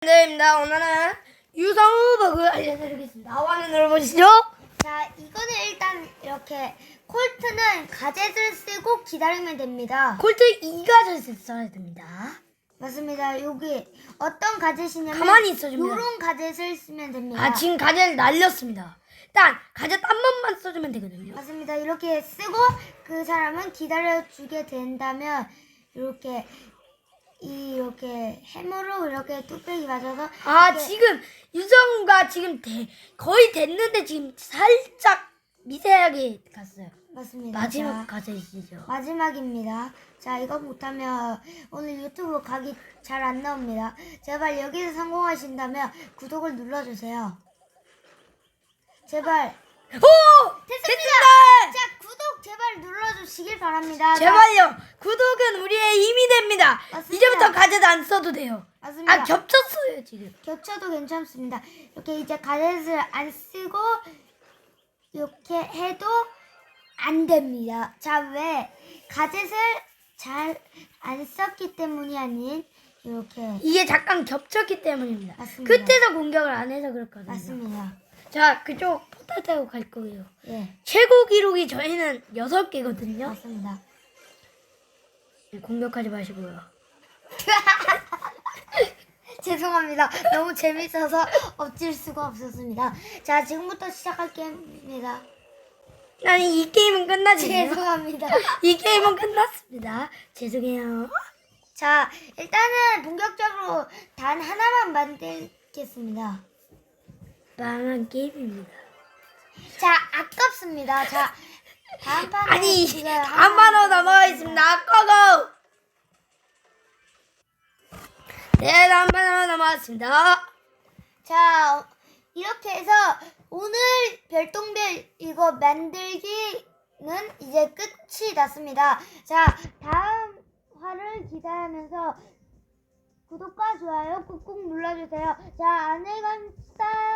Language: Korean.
네,입니다 오늘은 유성우 버그 알려드리겠습니다. 화면으로 보시죠. 자, 이거는 일단 이렇게 콜트는 가젯을 쓰고 기다리면 됩니다. 콜트 2가젯을 써야 됩니다. 맞습니다. 여기 어떤 가젯이냐면 가만히 있어줍니다. 요런 가젯을 쓰면 됩니다. 아 지금 가젯 날렸습니다. 일단 가젯 한 번만 써주면 되거든요. 맞습니다. 이렇게 쓰고 그 사람은 기다려주게 된다면 이렇게 이렇게 해머로 이렇게 뚝배기 맞아서 아 이렇게 지금 유성우가 지금 대, 거의 됐는데 지금 살짝 미세하게 갔어요. 맞습니다. 마지막 자, 가젯이죠. 마지막입니다. 자, 이거 못하면 오늘 유튜브 각이 잘 안 나옵니다. 제발 여기서 성공하신다면 구독을 눌러주세요. 제발. 오! 됐습니다! 자, 구독 제발 눌러주시길 바랍니다. 자, 제발요. 구독은 됩니다. 맞습니다. 이제부터 가젯 안 써도 돼요. 맞습니다. 아 겹쳤어요 지금. 겹쳐도 괜찮습니다. 이렇게 이제 가젯을 안 쓰고 이렇게 해도 안 됩니다. 자, 왜 가젯을 잘 안 썼기 때문이 아닌 이렇게 이게 잠깐 겹쳤기 때문입니다. 맞습니다. 끝에서 공격을 안 해서 그렇거든요. 맞습니다. 자, 그쪽 포탈 타고 갈 거예요. 예, 최고 기록이 저희는 6개거든요. 맞습니다. 공격하지 마시고요. 죄송합니다. 너무 재밌어서 엎질 수가 없었습니다. 자, 지금부터 시작할게입니다. 나는 이 게임은 끝나지네요. 죄송합니다. 이 게임은 끝났습니다. 죄송해요. 자, 일단은 본격적으로 단 하나만 만들겠습니다. 망한 게임입니다. 자, 아깝습니다. 자, 아니, 지금 한 번으로 넘어가겠습니다. 고고! 네, 판으로 넘어갔습니다. 자, 어, 이렇게 해서 오늘 별똥별 이거 만들기는 이제 끝이 났습니다. 자, 다음 화를 기대하면서 구독과 좋아요 꾹꾹 눌러주세요. 자, 안녕히 갑시다.